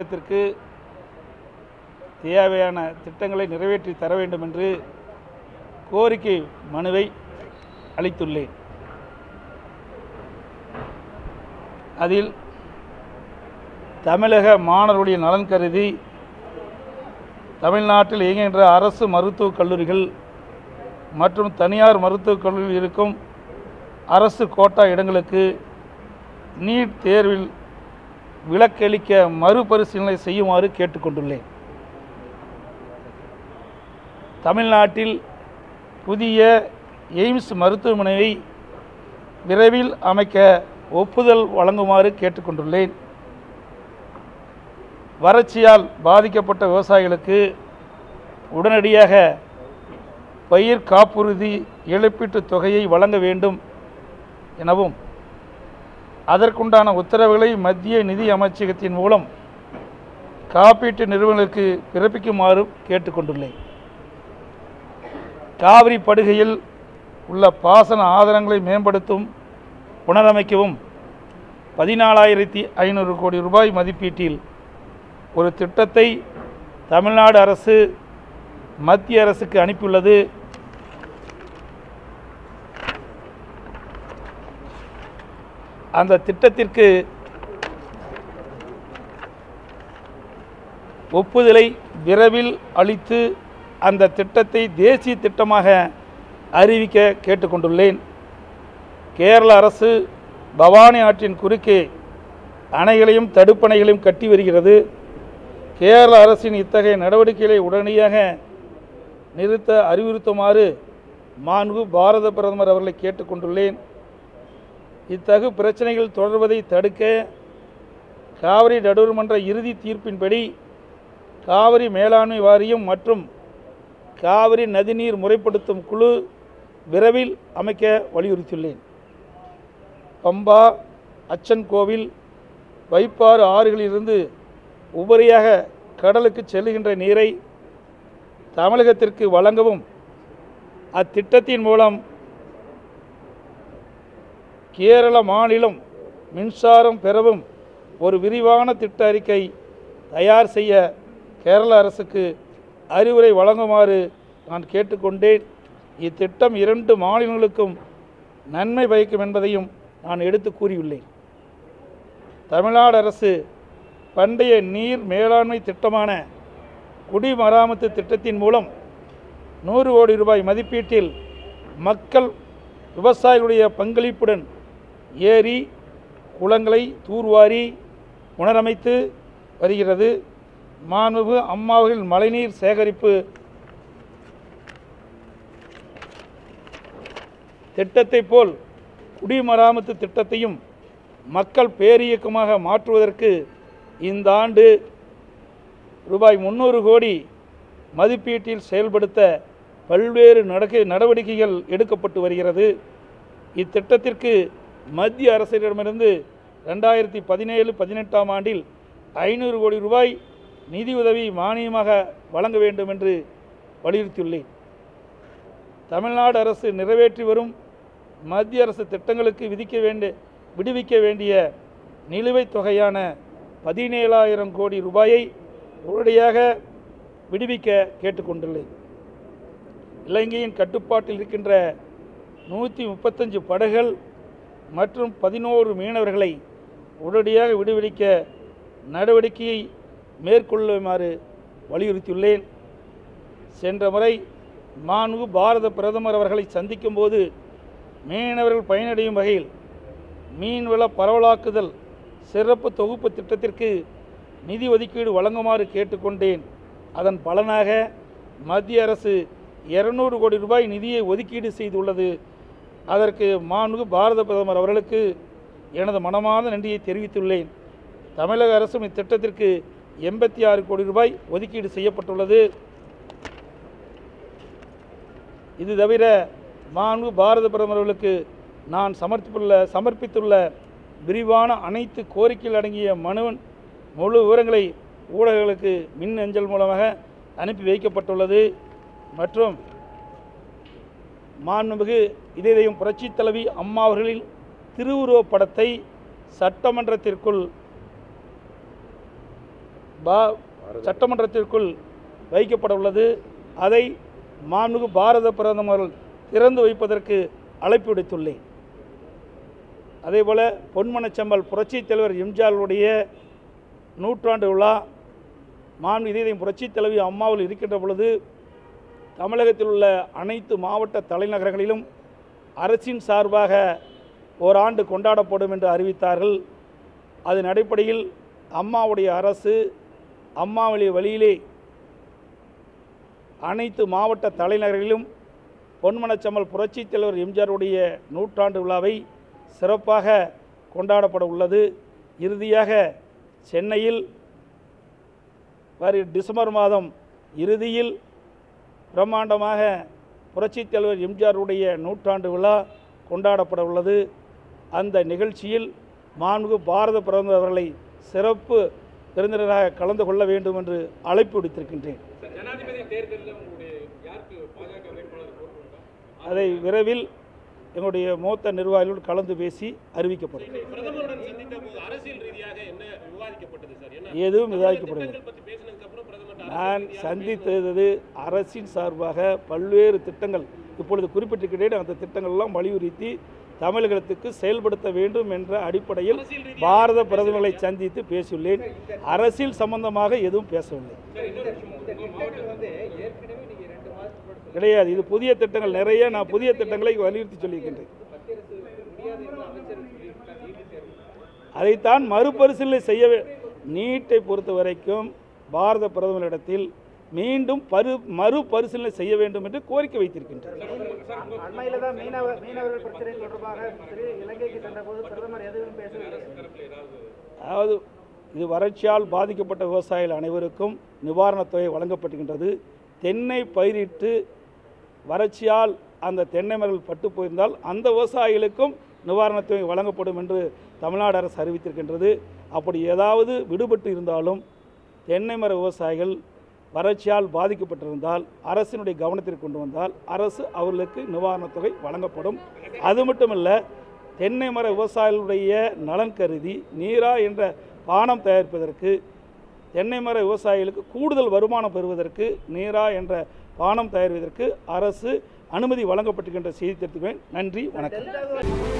தமிழகத்திற்கு தேவையான திட்டங்களை நிறைவேற்றி தர வேண்டும் என்று கோரிக்கை மனுவை அளித்துள்ளேன். அதில் தமிழக மாணவருடைய நலன் கருதி தமிழ்நாட்டில் இயங்குகின்ற அரசு மருத்துவக் கல்லூரிகள் மற்றும் தனியார் மருத்துவக் கல்லூரியில் இருக்கும் அரசு கோட்டா இடங்களுக்கு நீட் தேர்வில் விலக்களிக்க மறுபரிசீலனை செய்யுமாறு கேட்டுக்கொண்டுள்ளேன். தமிழ்நாட்டில் புதிய எய்ம்ஸ் மருத்துவமனையை விரைவில் அமைக்க ஒப்புதல் வழங்குமாறு கேட்டுக்கொண்டுள்ளேன். வறட்சியால் பாதிக்கப்பட்ட விவசாயிகளுக்கு உடனடியாக பயிர் காப்புறுதி இழப்பீட்டுத் தொகையை வழங்க வேண்டும் எனவும் அதற்குண்டான உத்தரவுகளை மத்திய நிதி அமைச்சகத்தின் மூலம் காப்பீட்டு நிறுவனங்களுக்கு பிறப்பிக்குமாறு கேட்டுக்கொண்டுள்ளேன். காவிரி படுகையில் உள்ள பாசன ஆதாரங்களை மேம்படுத்தும் புனரமைக்கவும் பதினாலாயிரத்தி ஐநூறு கோடி ரூபாய் மதிப்பீட்டில் ஒரு திட்டத்தை தமிழ்நாடு அரசு மத்திய அரசுக்கு அனுப்பியுள்ளது அந்த திட்டத்திற்கு ஒப்புதலை விரைவில் அளித்து அந்த திட்டத்தை தேசிய திட்டமாக அறிவிக்க கேட்டுக்கொண்டுள்ளேன். கேரள அரசு பவானி ஆற்றின் குறுக்கே அணைகளையும் தடுப்பணைகளையும் கட்டி வருகிறது. கேரள அரசின் இத்தகைய நடவடிக்கைகளை உடனடியாக நிறுத்த அறிவுறுத்துமாறு மாண்பு பாரத பிரதமர் அவர்களை கேட்டுக்கொண்டுள்ளேன். இத்தகு பிரச்சனைகள் தொடர்வதை தடுக்க காவிரி நடுவர்மன்ற இறுதி தீர்ப்பின்படி காவிரி மேலாண்மை வாரியம் மற்றும் காவிரி நதிநீர் முறைப்படுத்தும் குழு விரைவில் அமைக்க வலியுறுத்தியுள்ளேன். பம்பா அச்சன் கோவில் வைப்பாறு ஆறுகளிலிருந்து உபரியாக கடலுக்கு செல்லுகின்ற நீரை தமிழகத்திற்கு வழங்கவும் அத்திட்டத்தின் மூலம் கேரள மாநிலம் மின்சாரம் பெறவும் ஒரு விரிவான திட்ட அறிக்கை தயார் செய்ய கேரள அரசுக்கு அறிவுரை வழங்குமாறு நான் கேட்டுக்கொண்டேன். இத்திட்டம் இரண்டு மாநிலங்களுக்கும் நன்மை பயக்கும் என்பதையும் நான் எடுத்து கூறியுள்ளேன். தமிழ்நாடு அரசு பண்டைய நீர் மேலாண்மை திட்டமான குடிமராமத்து திட்டத்தின் மூலம் நூறு கோடி ரூபாய் மதிப்பீட்டில் மக்கள் விவசாயிகளுடைய பங்களிப்புடன் ஏரி குளங்களை தூர்வாரி புனரமைத்து வருகிறது. மாண்பு அம்மாவர்கள் மழைநீர் சேகரிப்பு திட்டத்தை போல் குடிமராமத்து திட்டத்தையும் மக்கள் பேரியக்கமாக மாற்றுவதற்கு இந்த ஆண்டு ரூபாய் முந்நூறு கோடி மதிப்பீட்டில் செயல்படுத்த பல்வேறு நடக்க நடவடிக்கைகள் எடுக்கப்பட்டு வருகிறது. இத்திட்டத்திற்கு மத்திய அரசிடமிருந்து ரெண்டாயிரத்தி பதினேழு பதினெட்டாம் ஆண்டில் ஐநூறு கோடி ரூபாய் நிதியுதவி மானியமாக வழங்க வேண்டும் என்று வலியுறுத்தியுள்ளேன். தமிழ்நாடு அரசு நிறைவேற்றி வரும் மத்திய அரசு திட்டங்களுக்கு விதிக்க வேண்டிய விடுவிக்க வேண்டிய நிலுவைத் தொகையான பதினேழாயிரம் கோடி ரூபாயை உடனடியாக விடுவிக்க கேட்டுக்கொண்டுள்ளேன். இலங்கையின் கட்டுப்பாட்டில் இருக்கின்ற நூற்றி முப்பத்தஞ்சு படகுகள் மற்றும் பதினோரு மீனவர்களை உடனடியாக விடுவிக்க நடவடிக்கையை மேற்கொள்ளுமாறு வலியுறுத்தியுள்ளேன். சென்ற முறை மாண்பு பாரத பிரதமர் அவர்களை சந்திக்கும் போது மீனவர்கள் பயனடையும் வகையில் மீன்வள பரவலாக்குதல் சிறப்பு தொகுப்பு திட்டத்திற்கு நிதி ஒதுக்கீடு வழங்குமாறு கேட்டுக்கொண்டேன். அதன் பலனாக மத்திய அரசு இருநூறு கோடி ரூபாய் நிதியை ஒதுக்கீடு செய்துள்ளது. அதற்கு மாண்பு பாரத பிரதமர் அவர்களுக்கு எனது மனமார்ந்த நன்றியை தெரிவித்துள்ளேன். தமிழக அரசும் இத்திட்டத்திற்கு எண்பத்தி ஆறு கோடி ரூபாய் ஒதுக்கீடு செய்யப்பட்டுள்ளது. இது தவிர மாண்பு பாரத பிரதமர் அவர்களுக்கு நான் சமர்ப்பித்துள்ள சமர்ப்பித்துள்ள விரிவான அனைத்து கோரிக்கைகள் அடங்கிய மனுவின் முழு விவரங்களை ஊடகங்களுக்கு மின் அஞ்சல் மூலமாக அனுப்பி வைக்கப்பட்டுள்ளது. மற்றும் மாண்புமிகு இதயம் புரட்சித் தலைவி அம்மா அவர்களின் திருவுருவப் படத்தை சட்டமன்றத்திற்குள் பா சட்டமன்றத்திற்குள் வைக்கப்பட உள்ளது. அதை மாண்புமிகு பாரத பிரதமர் திறந்து வைப்பதற்கு அழைப்பு விடுத்துள்ளேன். அதேபோல் பொன்மனச்செம்மல் புரட்சித் தலைவர் எம்ஜிஆருடைய நூற்றாண்டு விழா மாண்பு இதயம் புரட்சித் தலைவி அம்மாவில் இருக்கின்ற பொழுது தமிழகத்தில் உள்ள அனைத்து மாவட்ட தலைநகரங்களிலும் அரசின் சார்பாக ஓராண்டு கொண்டாடப்படும் என்று அறிவித்தார்கள். அதன் அடிப்படையில் அம்மாவுடைய அரசு அம்மாவுடைய வழியிலே அனைத்து மாவட்ட தலைநகரிலும் பொன்மனச்சம்மல் புரட்சித் தலைவர் எம்ஜிஆருடைய நூற்றாண்டு விழாவை சிறப்பாக கொண்டாடப்பட உள்ளது. இறுதியாக சென்னையில் வரும் டிசம்பர் மாதம் இறுதியில் பிரம்மாண்டமாக புரட்சித் தலைவர் எம்ஜிஆருடைய நூற்றாண்டு விழா கொண்டாடப்பட உள்ளது. அந்த நிகழ்ச்சியில் மாண்புமிகு பாரத பிரதமர் அவர்களை சிறப்பு விருந்தினராக கலந்து கொள்ள வேண்டும் என்று அழைப்பு விடுத்திருக்கின்றேன். அதை விரைவில் எங்களுடைய மூத்த நிர்வாகிகளோடு கலந்து பேசி அறிவிக்கப்படும். எதுவும் விவாதிக்கப்படவில்லை திட்டங்கள் பத்தி பேசினதுக்கு அப்புறம் பிரதமர் நான் சந்தித்தது அரசின் சார்பாக பல்வேறு திட்டங்கள். இப்பொழுது குறிப்பிட்டிருக்கிறேன் அந்த திட்டங்கள்லாம் வலியுறுத்தி தமிழகத்துக்கு செயல்படுத்த வேண்டும் என்ற அடிப்படையில் பாரத பிரதமர்களை சந்தித்து பேசியுள்ளேன். அரசியல் சம்பந்தமாக எதுவும் பேசவில்லை. கிடையாது. இது புதிய திட்டங்கள். நிறைய நான் புதிய திட்டங்களை வலியுறுத்தி சொல்லியிருக்கின்றேன். அதைத்தான் மறுபரிசீலனை செய்ய நீட்டை பொறுத்த வரைக்கும் பாரத பிரதமரிடத்தில் மீண்டும் பரு மறுபரிசீலனை செய்ய வேண்டும் என்று கோரிக்கை வைத்திருக்கின்றேன் அண்மையில் தான் மீனவ மீனவர்கள் பிரச்சனை தொடர்பாக திரு இலங்கைக்கு சென்றபோது பிரதமர் எதுவும் பேசவில்லை. அதாவது இது வறட்சியால் பாதிக்கப்பட்ட விவசாயிகள் அனைவருக்கும் நிவாரணத் தொகை வழங்கப்படுகின்றது தென்னை பயிரிட்டு வறட்சியால் அந்த தென்னை மரங்கள் பட்டு போயிருந்தால் அந்த விவசாயிகளுக்கும் நிவாரணத் தொகை வழங்கப்படும் என்று தமிழ்நாடு அரசு அறிவித்திருக்கின்றது. அப்படி ஏதாவது விடுபட்டு இருந்தாலும் தென்னை மர விவசாயிகள் வறட்சியால் பாதிக்கப்பட்டிருந்தால் அரசினுடைய கவனத்திற்கு கொண்டு வந்தால் அரசு அவர்களுக்கு நிவாரணத் தொகை வழங்கப்படும். அது மட்டுமல்ல தென்னை மர விவசாயிகளுடைய நலன் கருதி நீரா என்ற பானம் தயாரிப்பதற்கு தென்னை மர விவசாயிகளுக்கு கூடுதல் வருமானம் பெறுவதற்கு நீரா என்ற பானம் தயாரிப்பதற்கு அரசு அனுமதி வழங்கப்பட்டிருக்கின்ற செய்தி தெரிவித்துக்கிறேன் நன்றி வணக்கம்.